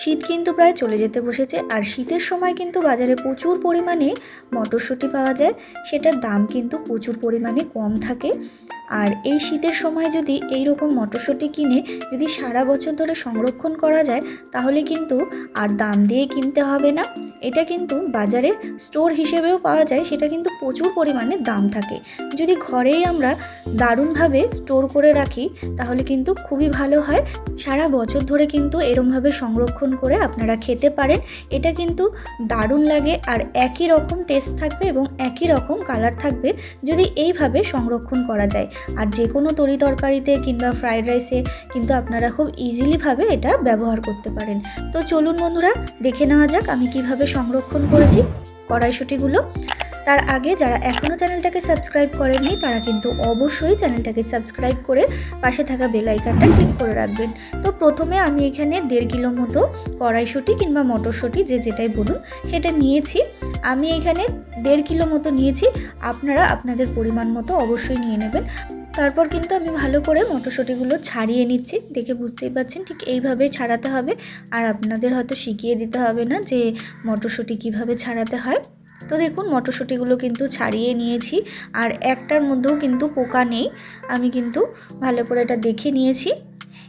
শীত কিন্তু প্রায় চলে যেতে বসেছে, আর শীতের সময় কিন্তু বাজারে প্রচুর পরিমাণে মটরশুঁটি পাওয়া যায়। সেটার দাম কিন্তু প্রচুর পরিমাণে কম থাকে। আর এই শীতের সময় যদি এই রকম মটরশুঁটি কিনে যদি সারা বছর ধরে সংরক্ষণ করা যায়, তাহলে কিন্তু আর দাম দিয়ে কিনতে হবে না। এটা কিন্তু বাজারে স্টোর হিসেবেও পাওয়া যায়, সেটা কিন্তু প্রচুর পরিমাণে দাম থাকে। যদি ঘরেই আমরা দারুণভাবে স্টোর করে রাখি, তাহলে কিন্তু খুবই ভালো হয়। সারা বছর ধরে কিন্তু এরমভাবে সংরক্ষণ করে আপনারা খেতে পারেন। এটা কিন্তু দারুণ লাগে আর একই রকম টেস্ট থাকবে এবং একই রকম কালার থাকবে যদি এইভাবে সংরক্ষণ করা যায়। আর যে কোনো তরি তরকারিতে কিংবা ফ্রাইড রাইসে কিন্তু আপনারা খুব ইজিলিভাবে এটা ব্যবহার করতে পারেন। তো চলুন বন্ধুরা, দেখে নেওয়া যাক আমি কীভাবে সংরক্ষণ করেছি কড়াইশুটিগুলো। তার আগে যারা এখনও চ্যানেলটাকে সাবস্ক্রাইব করেননি, তারা কিন্তু অবশ্যই চ্যানেলটাকে সাবস্ক্রাইব করে পাশে থাকা বেল ক্লিক করে রাখবেন। তো প্রথমে আমি এখানে দেড় কিলো মতো কড়াইশুঁটি কিংবা মটরশুঁটি যে যেটাই বলুন, সেটা নিয়েছি। আমি এখানে দেড় কিলো মতো নিয়েছি। আপনারা আপনাদের পরিমাণ মতো অবশ্যই নিয়ে নেবেন। তারপর কিন্তু আমি ভালো করে মটরশুঁটিগুলো ছাড়িয়ে নিচ্ছি। দেখে বুঝতেই পারছেন ঠিক এইভাবেই ছাড়াতে হবে। আর আপনাদের হয়তো শিখিয়ে দিতে হবে না যে মটরশুঁটি কীভাবে ছাড়াতে হয়। তো দেখুন, মটরশুঁটিগুলো কিন্তু ছাড়িয়ে নিয়েছি আর একটার মধ্যেও কিন্তু পোকা নেই। আমি কিন্তু ভালো করে এটা দেখে নিয়েছি।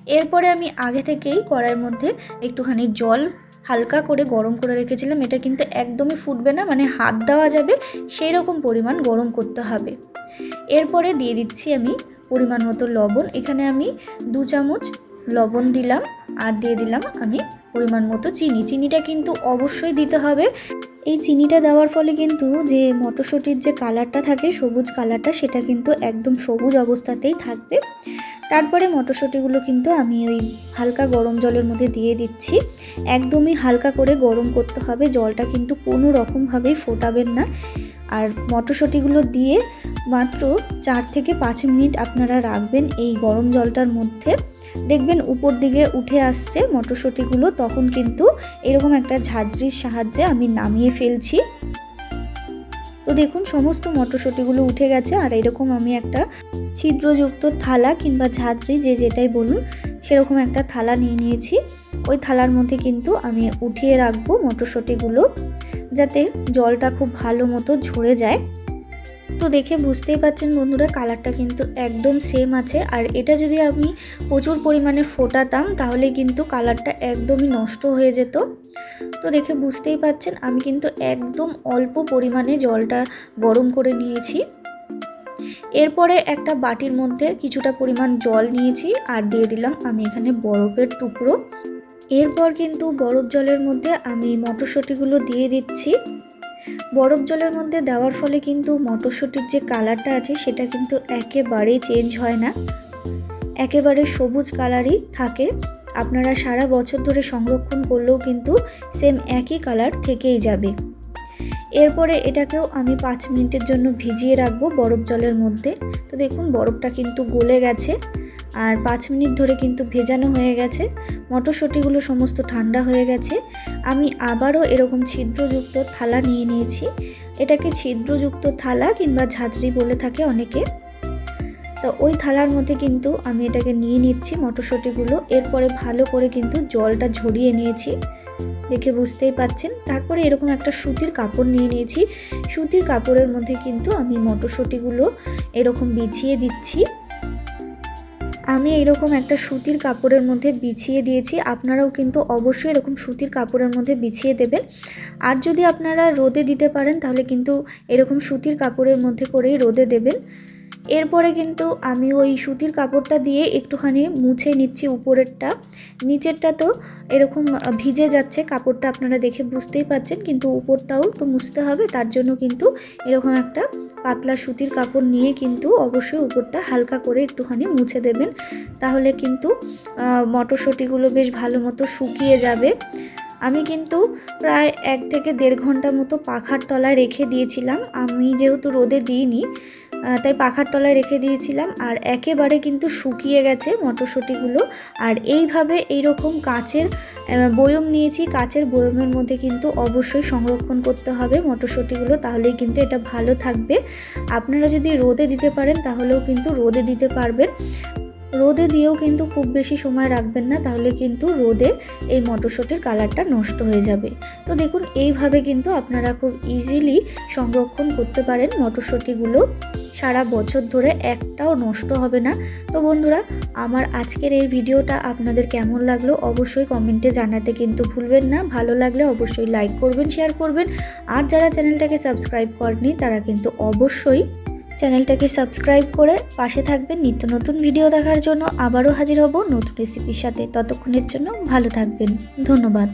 এরপরে আমি আগে থেকেই কড়াইয়ের মধ্যে একটুখানি জল হালকা করে গরম করে রেখেছিলাম। এটা কিন্তু একদমই ফুটবে না মানে হাত দেওয়া যাবে সেই রকম পরিমাণ গরম করতে হবে। এরপরে দিয়ে দিচ্ছি আমি পরিমাণ মতো লবণ। এখানে আমি দু চামচ লবণ দিলাম আর দিয়ে দিলাম আমি পরিমাণ মতো চিনি। চিনিটা কিন্তু অবশ্যই দিতে হবে। এই চিনিটা দেওয়ার ফলে কিন্তু যে মটরশুঁটির যে কালারটা থাকে, সবুজ কালারটা, সেটা কিন্তু একদম সবুজ অবস্থাতেই থাকবে। তারপরে মটরশুঁটিগুলো কিন্তু আমি ওই হালকা গরম জলের মধ্যে দিয়ে দিচ্ছি। একদমই হালকা করে গরম করতে হবে, জলটা কিন্তু কোনো রকমভাবেই ফোটাবেন না। আর মটরশুঁটিগুলো দিয়ে মাত্র চার থেকে পাঁচ মিনিট আপনারা রাখবেন এই গরম জলটার মধ্যে। দেখবেন উপর দিকে উঠে আসছে মটরশুঁটিগুলো, তখন কিন্তু এরকম একটা ঝাঁঝরির সাহায্যে আমি নামিয়ে ফেলছি। তো দেখুন, সমস্ত মটরশুঁটিগুলো উঠে গেছে আর এরকম আমি একটা ছিদ্রযুক্ত থালা কিংবা ঝাঁঝরি যে যেটাই বলুন, সেরকম একটা থালা নিয়ে নিয়েছি। ওই থালার মধ্যে কিন্তু আমি উঠিয়ে রাখব মটরশুঁটিগুলো। যাতে জলটা খুব ভালো মতো ঝরে যায়। তো দেখে বুঝতেই পাচ্ছেন বন্ধুরা, কালারটা কিন্তু একদম সেম আছে। আর এটা যদি আমি প্রচুর পরিমাণে ফোটাতাম, তাহলে কিন্তু কালারটা একদমই নষ্ট হয়ে যেত। তো দেখে বুঝতেই পাচ্ছেন আমি কিন্তু একদম অল্প পরিমাণে জলটা গরম করে নিয়েছি। এরপরে একটা বাটির মধ্যে কিছুটা পরিমাণ জল নিয়েছি, আর দিয়ে দিলাম আমি এখানে বরফের টুকরো। এরপর কিন্তু বরফ জলের মধ্যে আমি মটরশুঁটিগুলো দিয়ে দিচ্ছি। বরফ জলের মধ্যে দেওয়ার ফলে কিন্তু মটরশুঁটির যে কালারটা আছে সেটা কিন্তু একেবারেই চেঞ্জ হয় না। একেবারে সবুজ কালারই থাকে। আপনারা সারা বছর ধরে সংরক্ষণ করলেও কিন্তু সেম একই কালার থেকেই যাবে। এরপরে এটাকেও আমি পাঁচ মিনিটের জন্য ভিজিয়ে রাখব বরফ জলের মধ্যে। তো দেখুন, বরফটা কিন্তু গলে গেছে। আর পাঁচ মিনিট ধরে কিন্তু ভেজানো হয়ে গেছে। মটরশুঁটিগুলো সমস্ত ঠান্ডা হয়ে গেছে। আমি আবারও এরকম ছিদ্রযুক্ত থালা নিয়ে নিয়েছি। এটাকে ছিদ্রযুক্ত থালা কিংবা ঝাঁঝরি বলে থাকে অনেকে। তো ওই থালার মধ্যে কিন্তু আমি এটাকে নিয়ে নিচ্ছি মটরশুঁটিগুলো। এরপরে ভালো করে কিন্তু জলটা ঝরিয়ে নিয়েছি। দেখে বুঝতেই পাচ্ছেন। তারপরে এরকম একটা সুতির কাপড় নিয়ে নিয়েছি। সুতির কাপড়ের মধ্যে কিন্তু আমি মটরশুঁটিগুলো এরকম বিছিয়ে দিচ্ছি। আমি এরকম একটা সুতির কাপড়ের মধ্যে বিছিয়ে দিয়েছি। আপনারাও কিন্তু অবশ্যই এরকম সুতির কাপড়ের মধ্যে বিছিয়ে দেবেন। আর যদি আপনারা রোদে দিতে পারেন, তাহলে কিন্তু এরকম সুতির কাপড়ের মধ্যে করেই রোদে দেবেন। এরপরে কিন্তু আমি ওই সুতির কাপড়টা দিয়ে একটুখানি মুছে নিচ্ছি উপরেরটা। নিচেরটা তো এরকম ভিজে যাচ্ছে, কাপড়টা আপনারা দেখে বুঝতেই পারছেন, কিন্তু উপরটাও তো মুছতে হবে, তার জন্য কিন্তু এরকম একটা পাতলা সুতির কাপড় নিয়ে কিন্তু অবশ্যই উপরটা হালকা করে একটুখানি মুছে দেবেন। তাহলে কিন্তু মটরশুঁটিগুলো বেশ ভালো মতো শুকিয়ে যাবে। আমি কিন্তু প্রায় এক থেকে দেড় ঘণ্টা মতো পাখার তলায় রেখে দিয়েছিলাম। আমি যেহেতু রোদে দিইনি তাই পাখার তলায় রেখে দিয়েছিলাম আর একেবারে কিন্তু শুকিয়ে গেছে মটরশুঁটিগুলো। আর এইভাবে এইরকম কাঁচের বয়ম নিয়েছি, কাঁচের বয়মের মধ্যে কিন্তু অবশ্যই সংরক্ষণ করতে হবে মটরশুঁটিগুলো, তাহলেই কিন্তু এটা ভালো থাকবে। আপনারা যদি রোদে দিতে পারেন, তাহলেও কিন্তু রোদে দিতে পারবেন। রোদে দিয়েও কিন্তু খুব বেশি সময় রাখবেন না, তাহলে কিন্তু রোদে এই মটরশুঁটির কালারটা নষ্ট হয়ে যাবে। তো দেখুন, এইভাবে কিন্তু আপনারা খুব ইজিলি সংরক্ষণ করতে পারেন মটরশুঁটিগুলো। সারা বছর ধরে একটাও নষ্ট হবে না। তো বন্ধুরা, আমার আজকের এই ভিডিওটা আপনাদের কেমন লাগল অবশ্যই কমেন্টে জানাতে কিন্তু ভুলবেন না। ভালো লাগলে অবশ্যই লাইক করবেন শেয়ার করবেন। আর যারা চ্যানেলটাকে সাবস্ক্রাইব করেনি তারা কিন্তু অবশ্যই চ্যানেলটাকে সাবস্ক্রাইব করে পাশে থাকবেন নিত্য নতুন ভিডিও দেখার জন্য আবারও হাজির হব নতুন রেসিপির সাথে। ততক্ষণের জন্য ভালো থাকবেন। ধন্যবাদ।